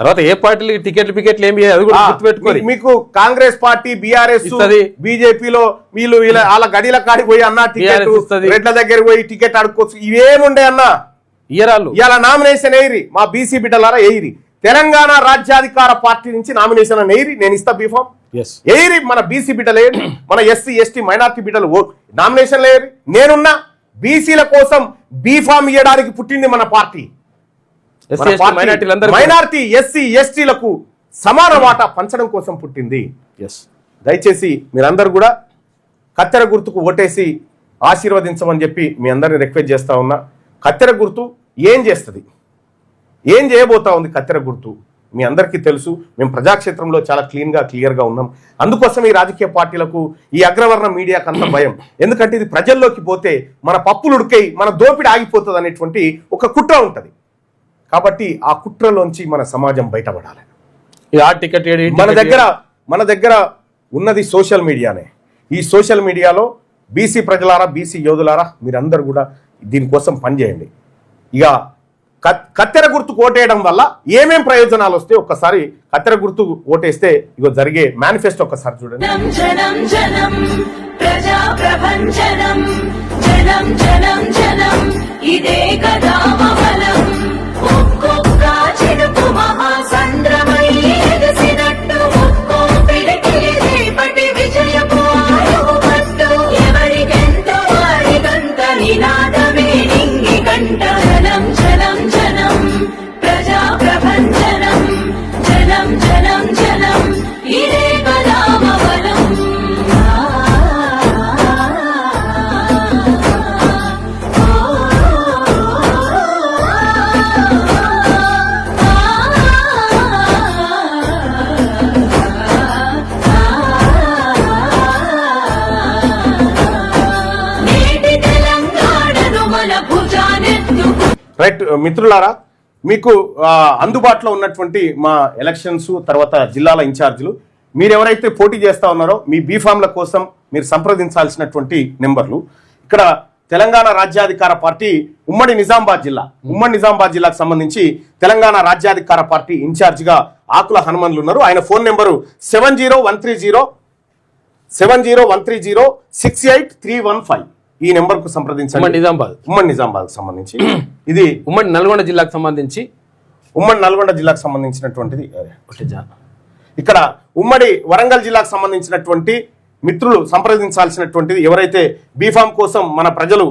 తర్వాత ఏ పార్టీలకి టికెట్లు పికెట్లు ఏమి అది కూడా గుర్తుపెట్టుకోరి మీ- మీకు కాంగ్రెస్ పార్టీ బీఆర్ఎస్. బీజేపీలో వీళ్ళు వీళ్ళ వాళ్ళ గడిల కాడికి పోయి అన్న టికెట్. రెడ్ల దగ్గరికి పోయి టికెట్ అడుక్కోవచ్చు. ఇవేముండే అన్న? ఇయరాళ్ళు. ఇవాళ నామినేషన్ ఎయిరి మా బీసీ బిడ్డలారా ఎయిరి తెలంగాణ రాజ్యాధికార పార్టీ నుంచి నామినేషన్ అని ఎయిరి నేను ఇస్తా బీఫామ్ ఎయిరి మన బీసీ బిడ్డలు ఎయిరి మన ఎస్సీ ఎస్టీ మైనార్టీ బిడ్డలు ఓ నామినేషన్ లేరు నేనున్నా బీసీల కోసం బీఫామ్ ఇవ్వడానికి పుట్టింది మన పార్టీ. మైనార్టీ ఎస్సీ ఎస్టీలకు సమాన వాటా పంచడం కోసం పుట్టింది. ఎస్ దయచేసి మీరందరూ కూడా కత్తెర గుర్తుకు ఓటేసి ఆశీర్వదించమని చెప్పి మీ అందరిని రిక్వెస్ట్ చేస్తా ఉన్నా. కత్తెర గుర్తు ఏం చేస్తుంది? ఏం చేయబోతా ఉంది కత్తెర గుర్తు? మీ అందరికీ తెలుసు మేము ప్రజాక్షేత్రంలో చాలా క్లీన్గా క్లియర్గా ఉన్నాం. అందుకోసం ఈ రాజకీయ పార్టీలకు ఈ అగ్రవర్ణ మీడియాకు అంత భయం. ఎందుకంటే ఇది ప్రజల్లోకి పోతే మన పప్పులు ఉడికై మన దోపిడి ఆగిపోతుంది అనేటువంటి ఒక కుట్ర ఉంటుంది. కాబట్టి ఆ కుట్రలోంచి మన సమాజం బయటపడాలి. ఆ టికెట్ మన దగ్గర మన దగ్గర ఉన్నది సోషల్ మీడియానే. ఈ సోషల్ మీడియాలో బీసీ ప్రజలారా బీసీ యోధులారా మీరందరూ కూడా దీనికోసం పనిచేయండి. ఇక కత్- కత్తెర గుర్తు ఓటేయడం వల్ల ఏమేం ప్రయోజనాలు వస్తే ఒక్కసారి కత్తెర గుర్తు ఓటేస్తే ఇగో జరిగే మేనిఫెస్టో ఒక్కసారి చూడండి. జనం జనం జనం ప్రజా ప్రభంజనం జనం జనం జనం ఇదే కదా Oh, రైట్ మిత్రులారా మీకు అందుబాటులో ఉన్నటువంటి మా ఎలక్షన్స్ తర్వాత జిల్లాల ఇన్ఛార్జీలు మీరు ఎవరైతే పోటీ చేస్తా ఉన్నారో మీ బీఫామ్ల కోసం మీరు సంప్రదించాల్సినటువంటి నెంబర్లు. ఇక్కడ తెలంగాణ రాజ్యాధికార పార్టీ ఉమ్మడి నిజామాబాద్ జిల్లా ఉమ్మడి నిజామాబాద్ జిల్లాకు సంబంధించి తెలంగాణ రాజ్యాధికార పార్టీ ఇన్ఛార్జిగా ఆకుల హనుమన్లు ఉన్నారు. ఆయన phone number seven zero one three zero seven zero one three zero six eight three one five. ఈ నెంబర్కు ఉమ్మడి సంప్రదించండి నిజామాబాద్. ఉమ్మడి నిజామాబాద్ సంబంధించి. ఇది ఉమ్మడి నల్గొండ జిల్లాకు సంబంధించి. ఉమ్మడి నల్గొండ జిల్లాకు సంబంధించినటువంటిది ఇక్కడ ఉమ్మడి వరంగల్ జిల్లాకు సంబంధించినటువంటి మిత్రులు సంప్రదించాల్సినటువంటిది ఎవరైతే బీఫామ్ కోసం మన ప్రజలు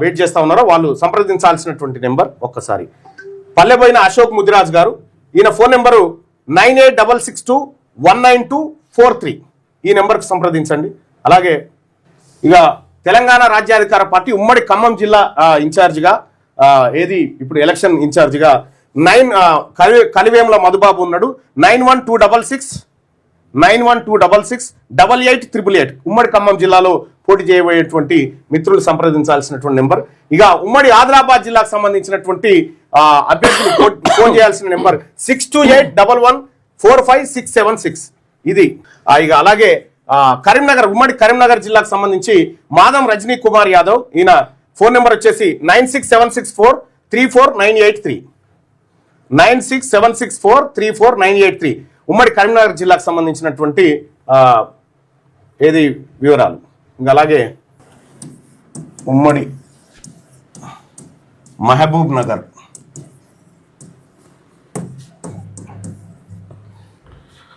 వెయిట్ చేస్తా ఉన్నారో వాళ్ళు సంప్రదించాల్సినటువంటి నెంబర్ ఒక్కసారి. పల్లెబోయిన అశోక్ ముదిరాజ్ గారు ఈయన phone number nine eight double six two one nine two four three. ఈ నెంబర్కి సంప్రదించండి. అలాగే ఇక తెలంగాణ రాజ్యాధికార పార్టీ ఉమ్మడి ఖమ్మం జిల్లా ఇన్ఛార్జిగా ఏది ఇప్పుడు ఎలక్షన్ ఇన్ఛార్జిగా నైన్ కలివే కలివేముల మధుబాబు ఉన్నాడు. Nine one two double six nine one two double six double eight triple eight. ఉమ్మడి ఖమ్మం జిల్లాలో పోటీ చేయబోయేటువంటి మిత్రులు సంప్రదించాల్సినటువంటి నెంబర్. ఇక ఉమ్మడి ఆదిలాబాద్ జిల్లాకు సంబంధించినటువంటి అభ్యర్థులు ఫోన్ చేయాల్సిన number six two eight double one four five six seven six. ఇది ఇక అలాగే కరీంనగర్ ఉమ్మడి కరీంనగర్ జిల్లాకు సంబంధించి మాదం రజనీ కుమార్ యాదవ్ ఈయన ఫోన్ నెంబర్ వచ్చేసి nine six seven six four three four nine eight three. Nine six seven six four three four nine eight three. ఉమ్మడి కరీంనగర్ జిల్లాకు సంబంధించినటువంటి ఏది వివరాలు? ఇంకా అలాగే ఉమ్మడి మహబూబ్ నగర్.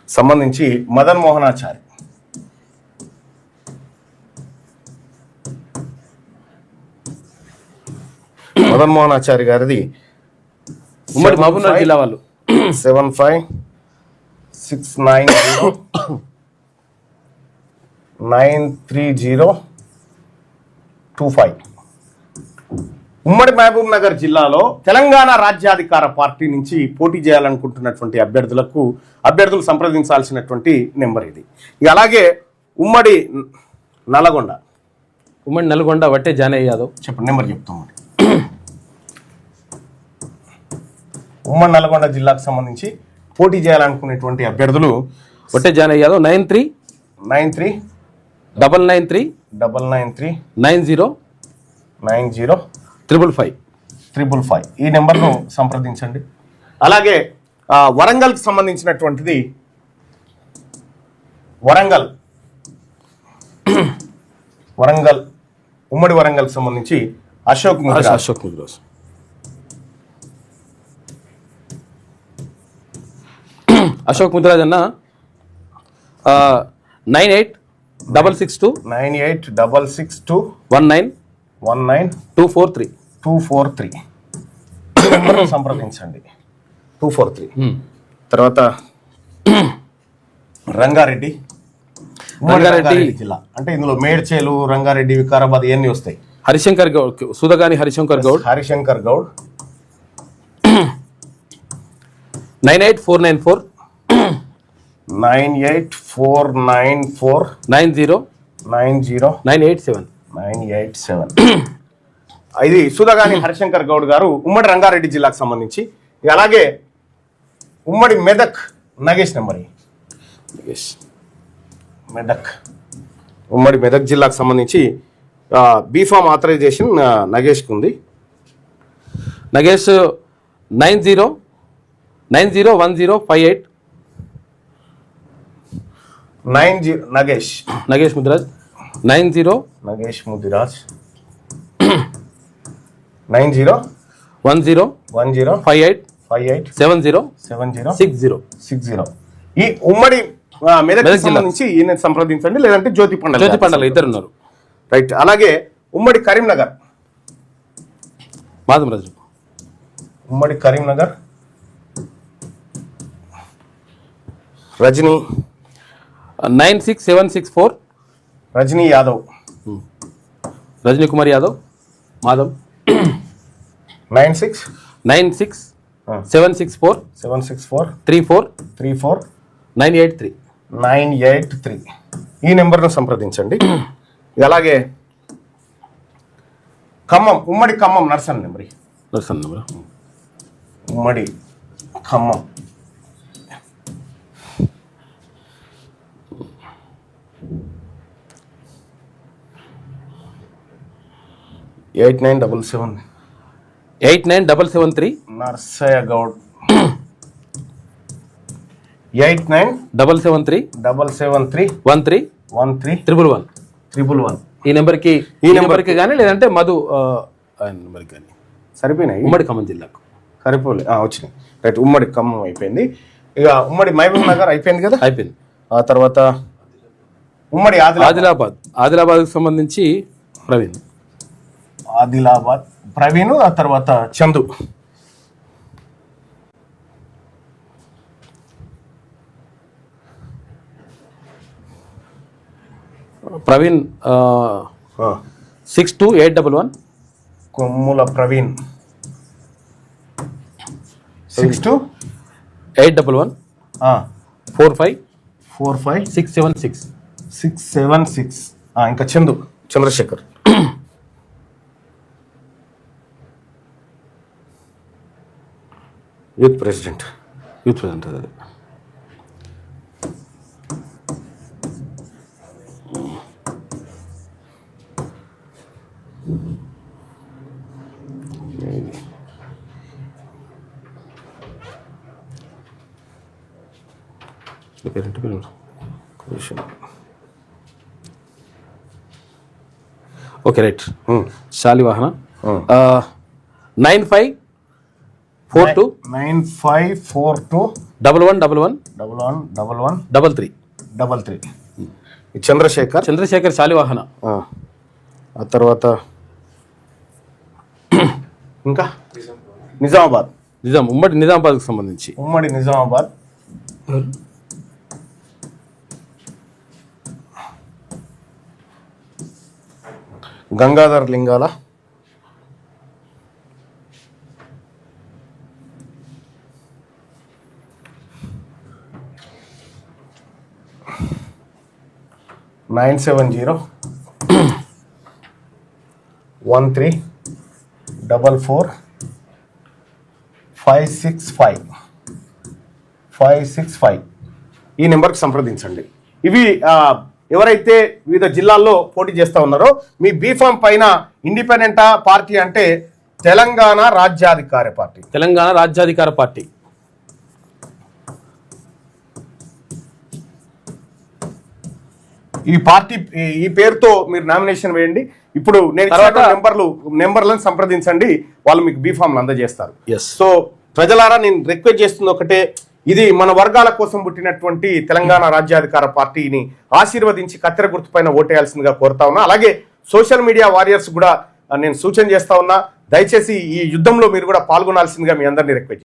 సంబంధించి మదన్ మోహనాచారి మదన్ మోహనాచారి గారిది ఉమ్మడి మహబూబ్నగర్ జిల్లా వాళ్ళు. Seven five six nine zero nine three zero two five ఉమ్మడి మహబూబ్ నగర్ జిల్లాలో తెలంగాణ రాజ్యాధికార పార్టీ నుంచి పోటీ చేయాలనుకుంటున్నటువంటి అభ్యర్థులకు అభ్యర్థులు సంప్రదించాల్సినటువంటి నెంబర్ ఇది. ఇక అలాగే ఉమ్మడి నల్గొండ. ఉమ్మడి నల్గొండ వట్టే జానయ్య యాదవ్. చెప్పండి నెంబర్ చెప్తాం ఉమ్మడి నల్గొండ జిల్లాకు సంబంధించి పోటీ చేయాలనుకునేటువంటి అభ్యర్థులు Vatte Janaiah Yadav nine three. Nine three. Double nine three. Double nine three. Nine zero. Nine zero. Triple five. Triple five. ఈ నెంబర్ను సంప్రదించండి. అలాగే వరంగల్కి సంబంధించినటువంటిది వరంగల్. వరంగల్ ఉమ్మడి వరంగల్కి సంబంధించి అశోక్. అశోక్ ముద్రాజ్. అశోక్ ముద్రాజ్ అన్న nine eight double six two nine eight double six two one nine one nine two four three. Two four three. సంప్రదించండి. Two four three. తర్వాత రంగారెడ్డి. రంగారెడ్డి. జిల్లా. అంటే ఇందులో మేడ్చేలు రంగారెడ్డి వికారాబాద్ ఇవన్నీ వస్తాయి. Harishankar Goud Sudhagani Harishankar Goud. Harishankar Goud. Nine eight four nine four. Nine eight four nine four nine zero nine zero nine eight seven. Nine eight seven. ఇది సుధగాని హరిశంకర్ గౌడ్ గారు ఉమ్మడి రంగారెడ్డి జిల్లాకు సంబంధించి. అలాగే ఉమ్మడి మెదక్ నగేష్ నెంబర్ మెదక్. ఉమ్మడి మెదక్ జిల్లాకు సంబంధించి బీఫామ్ ఆథరైజేషన్ నగేష్కి ఉంది. Nagesh nine zero nine zero one zero five eight nine G Nagesh. Nagesh Mudiraj. Nine zero. Nagesh Mudiraj. Nine zero. One zero. One zero. Five eight. Five eight. Seven zero. Seven zero. Six zero. Six zero. ఈ ఉమ్మడి మెదక్. సంబంధించి ఈయన సంప్రదించండి లేదంటే జ్యోతి పండుగ జ్యోతి పండాలి ఇద్దరు ఉన్నారు. రైట్. అలాగే ఉమ్మడి కరీంనగర్. మాధం రాజు ఉమ్మడి Karimnagar. Rajani. Nine six seven six four. Rajani Yadav. Rajani Kumar Yadav Madhav. Nine six. Nine six seven six four. Seven six four. Three four. Three four. Nine eight three. Nine eight three. ఈ నెంబర్ను సంప్రదించండి. అలాగే ఖమ్మం ఉమ్మడి Khammam Narsan number. Narsan number? ఉమ్మడి Khammam. Eight nine double seven. Eight nine double seven three. Narsaiah Goud. Eight nine double seven three. Double seven three. One three. One three. Triple one. Triple one. ఈ నెంబర్కి ఈ నెంబర్కి కానీ లేదంటే మధు నెంబర్కి కానీ. సరిపోయినాయి? ఉమ్మడి ఖమ్మం జిల్లాకు. సరిపోలే. వచ్చినాయి. రైట్ ఉమ్మడి ఖమ్మం అయిపోయింది. ఇక ఉమ్మడి మహబూబ్ నగర్ అయిపోయింది కదా? అయిపోయింది. ఆ తర్వాత ఉమ్మడి ఆదిలాబాద్. ఆదిలాబాద్ ఆదిలాబాద్కి సంబంధించి ప్రవీణ్. ఆదిలాబాద్ ప్రవీణ్ ఆ తర్వాత చందు. ప్రవీణ్ ఆ, six two eight double one. Kommula Praveen. Six two eight double one. Four five. Four five. Six seven six. Six seven six. ఇంకా Chandu. Chandrashekar. Youth president. Youth president అది. Okay right. Shalivahana. Nine five four two? Nine five four two. Double one double one? Double one double one. Double three. Double three. Chandrashekar? Chandrashekar Shalivahana. ఆ, ఆ తర్వాత ఇంకా? నిజామాబాద్. నిజాం ఉమ్మడి నిజామాబాద్కు సంబంధించి. ఉమ్మడి Nizamabad. Gangadhar Lingala? Nine seven zero one three double four five six five five six five ఈ నెంబర్కి సంప్రదించండి. ఇవి ఎవరైతే వివిధ జిల్లాల్లో పోటీ చేస్తూ ఉన్నారో మీ బీఫామ్ పైన ఇండిపెండెంటా పార్టీ అంటే తెలంగాణ రాజ్యాధికార పార్టీ. తెలంగాణ రాజ్యాధికార పార్టీ. ఈ పార్టీ ఈ- పేరుతో మీరు నామినేషన్ వేయండి. ఇప్పుడు నేను నెంబర్లు నెంబర్లను సంప్రదించండి. వాళ్ళు మీకు బీఫామ్లు అందజేస్తారు. సో ప్రజలారా నేను రిక్వెస్ట్ చేస్తుంది ఒకటే. ఇది మన వర్గాల కోసం పుట్టినటువంటి తెలంగాణ రాజ్యాధికార పార్టీని ఆశీర్వదించి కత్తెర గుర్తుపైన ఓటేయాల్సిందిగా కోరుతా ఉన్నా. అలాగే సోషల్ మీడియా వారియర్స్ కూడా నేను సూచన చేస్తా ఉన్నా. దయచేసి ఈ యుద్ధంలో మీరు కూడా పాల్గొనాల్సిందిగా మీ అందరినీ రిక్వెస్ట్